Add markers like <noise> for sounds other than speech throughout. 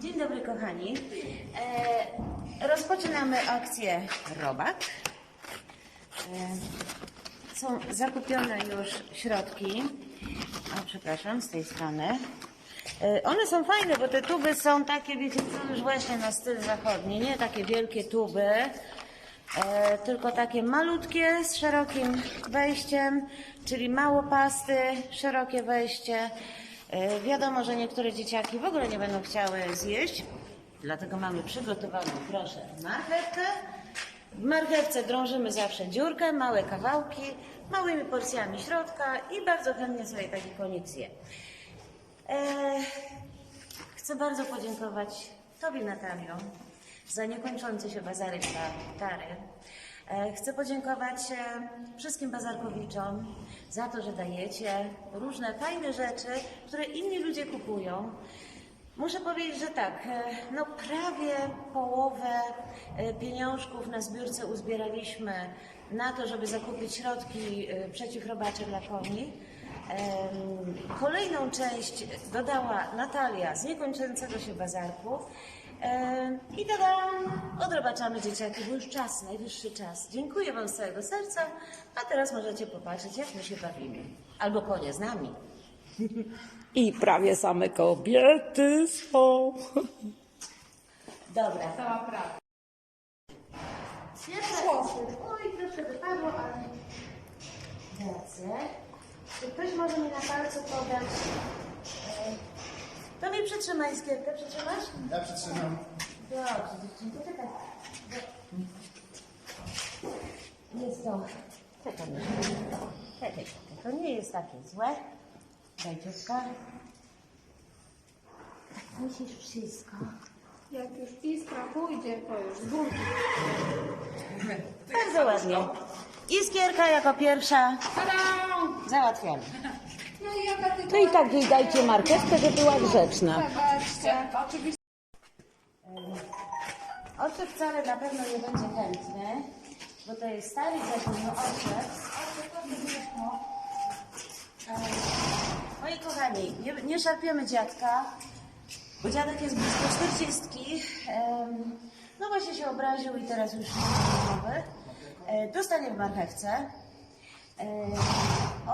Dzień dobry kochani. E, rozpoczynamy akcję Robak. E, są zakupione już środki. O, przepraszam, z tej strony. E, one są fajne, bo te tuby są takie, wiecie co, już właśnie na styl zachodni. Nie takie wielkie tuby, e, tylko takie malutkie z szerokim wejściem, czyli mało pasty, szerokie wejście. E, Wiadomo, że niektóre dzieciaki w ogóle nie będą chciały zjeść, dlatego mamy przygotowaną, proszę, marchewkę. W marchewce drążymy zawsze dziurkę, małe kawałki, małymi porcjami środka i bardzo chętnie sobie taki koniec je. E, chcę bardzo podziękować Tobie, Natalio, za niekończący się bazarek dla Tary. E, Chcę podziękować e, wszystkim bazarkowiczom za to, że dajecie różne fajne rzeczy, które inni ludzie kupują. Muszę powiedzieć, że tak, e, no prawie połowę pieniążków na zbiórce uzbieraliśmy na to, żeby zakupić środki przeciwrobacze dla koni. Kolejną część dodała Natalia z niekończącego się bazarku. Em, I dodałam, odrobaczamy dzieciaki, bo już czas, najwyższy czas. Dziękuję Wam z całego serca, a teraz możecie popatrzeć, jak my się bawimy. Albo konie z nami. I prawie same kobiety są. Dobra. Cała prawda. Pierwsza Oj, troszkę wypadło, ale... Dobrze. Czy ktoś może mi na palcu podać... e, To mi przytrzymaj skierkę, przytrzymasz? Ja przytrzymam. Dobrze, dziewczynko, czekaj. Jest to... Czekaj, czekaj, czekaj. To nie jest takie złe. Daj dziecka. Musisz wszystko. Jak już iskra pójdzie, to już z górki. Bardzo ładnie. Iskierka jako pierwsza. Tada! To i tak jej dajcie marchewkę, żeby była grzeczna. Oczek wcale na pewno nie będzie chętny, bo to jest stary to blisko. Moi kochani, nie, nie szarpiemy dziadka, bo dziadek jest blisko 40. em, No właśnie się obraził i teraz już nie. E, Dostanie w marchewce. E,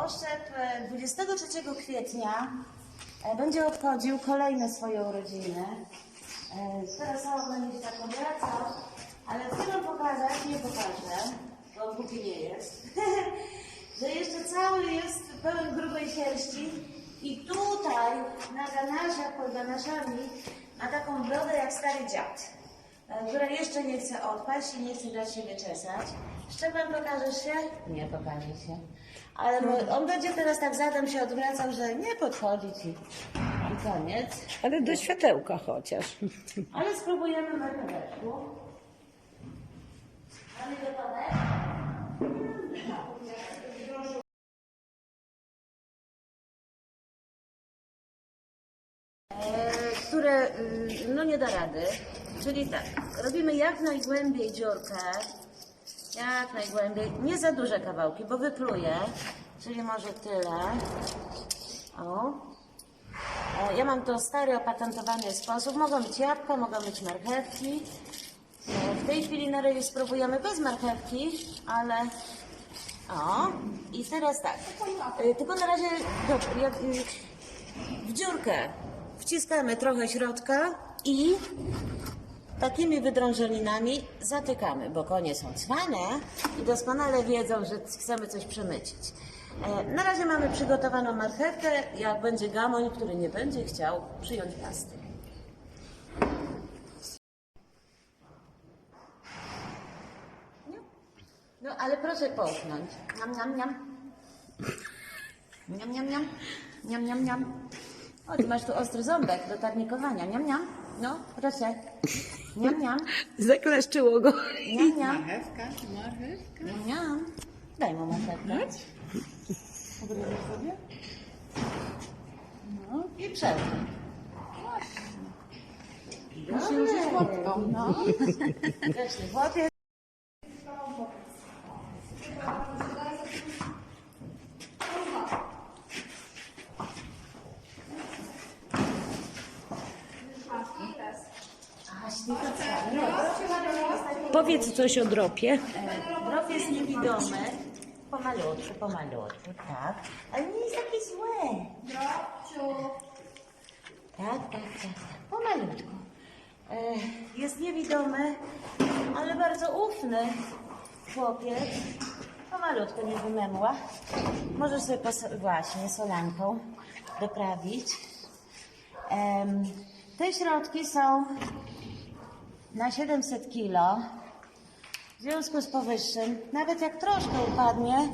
Oszczep e, 23 kwietnia e, będzie obchodził kolejne swoje urodziny. E, Teraz będzie tak obracał, ale chcę pokazać, nie pokażę, bo głupi nie jest, <laughs> że jeszcze cały jest pełen grubej sierści i tutaj na ganasiach, pod ganaszami ma taką brodę jak stary dziad, e, która jeszcze nie chce odpaść i nie chce dać się wyczesać. Szczepan, pokażesz się? Nie pokaże się. Ale bo on będzie teraz tak zadem się odwracał, że nie podchodzi ci. I koniec. Ale do światełka chociaż. Ale spróbujemy marcheweczku. Mamy gotowe? E, które y, no nie da rady. Czyli tak, robimy jak najgłębiej dziurkę, jak najgłębiej, nie za duże kawałki, bo wypluje, czyli może tyle. O, Ja mam to stary, opatentowany sposób. Mogą być jabłka, mogą być marchewki. W tej chwili na razie spróbujemy bez marchewki, ale... O, i teraz tak. E, Tylko na razie y, w dziurkę wciskamy trochę środka i takimi wydrążelinami zatykamy, bo konie są cwane i doskonale wiedzą, że chcemy coś przemycić. E, Na razie mamy przygotowaną marchewkę, jak będzie gamoń, który nie będzie chciał przyjąć pasty. No, no ale proszę połknąć. Niam, niam, niam. Niam, niam, niam. Niam, niam, niam. O, ty masz tu ostry ząbek do tarnikowania. Niam, niam. No, proszę. Niam, niam. Zakleszczyło go. Niam, niam. Marchewka, marchewka. Niam, niam. Daj mu marchewkę. Sobie? No i przełknij. Musi już jest łapką, no. Chłopiec. Powiedz coś o dropie. Drop jest niewidomy. Pomalutku, pomalutku, tak. Ale nie jest takie złe. Dropciu. Tak, tak, tak. tak. Pomalutku. E, Jest niewidomy, ale bardzo ufny chłopiec. Pomalutku nie wymemła. Możesz sobie właśnie solanką doprawić. Te środki są na 700 kilo. W związku z powyższym, nawet jak troszkę upadnie,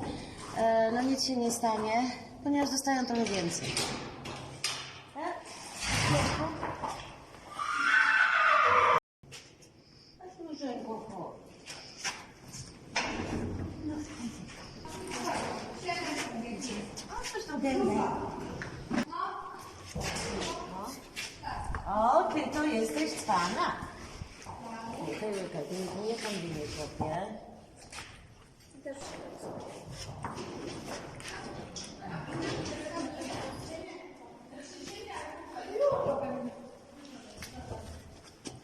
e, no nic się nie stanie, ponieważ dostają trochę więcej. Tak? O, to jesteś. Ty, ty nie kombinuj. Też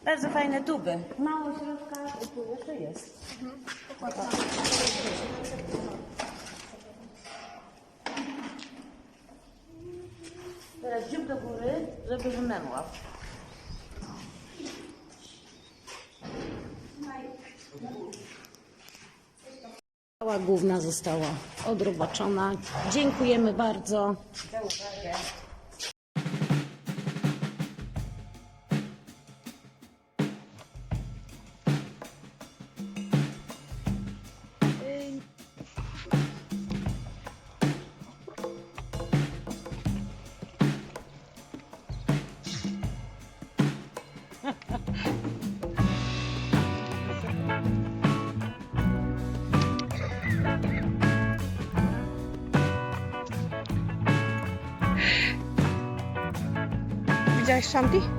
Bardzo fajne tuby. Mało środka, tu jeszcze jest. Teraz dziób do góry, żeby wymemła. Cała główna została odrobaczona. Dziękujemy bardzo. Za uwagę. Shanti.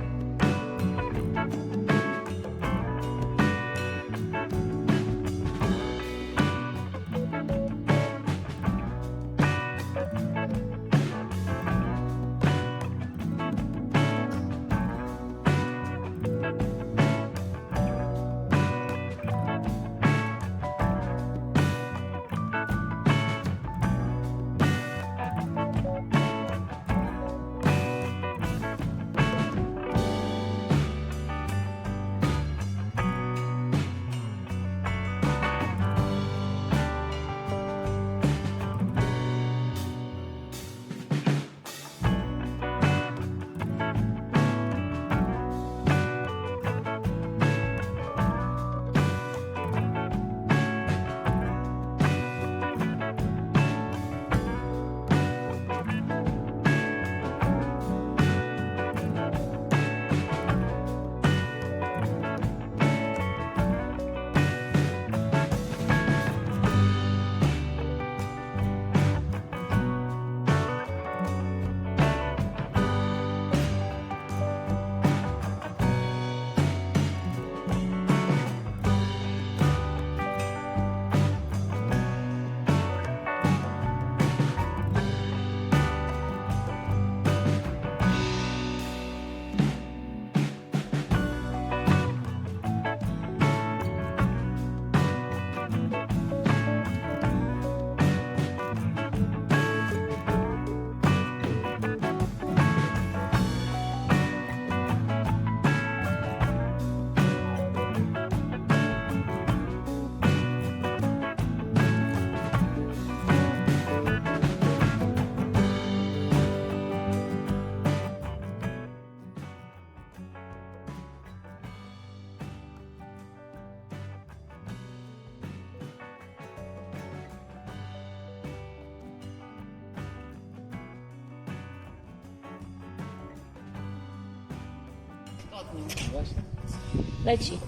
Leci.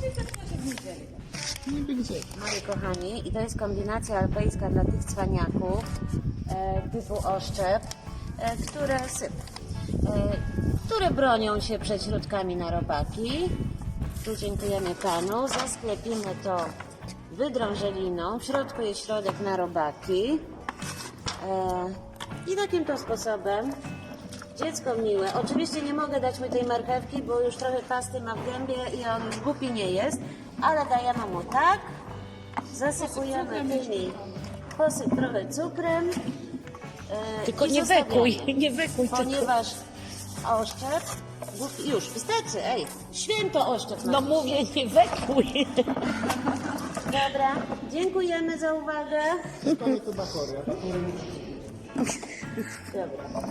Moi kochani, i to jest kombinacja alpejska dla tych cwaniaków e, typu oszczep, e, które syp, e, które bronią się przed środkami na robaki. Tu dziękujemy panu. Zasklepimy to wydrążeliną. W środku jest środek na robaki. E, I takim to sposobem Dziecko miłe. Oczywiście nie mogę dać mu tej marchewki, bo już trochę pasty ma w gębie i on już głupi nie jest. ale dajemy mu tak. Zasypujemy tymi, posyp trochę cukrem. e, Tylko i nie zostawiamy. wekuj, <laughs> nie wekuj, tylko... Ponieważ oszczep, głupi- już wystarczy, ej, święto oszczep. No mówię, nie wekuj. Dobra, dziękujemy za uwagę. Pani chyba chory, a pan Dobra.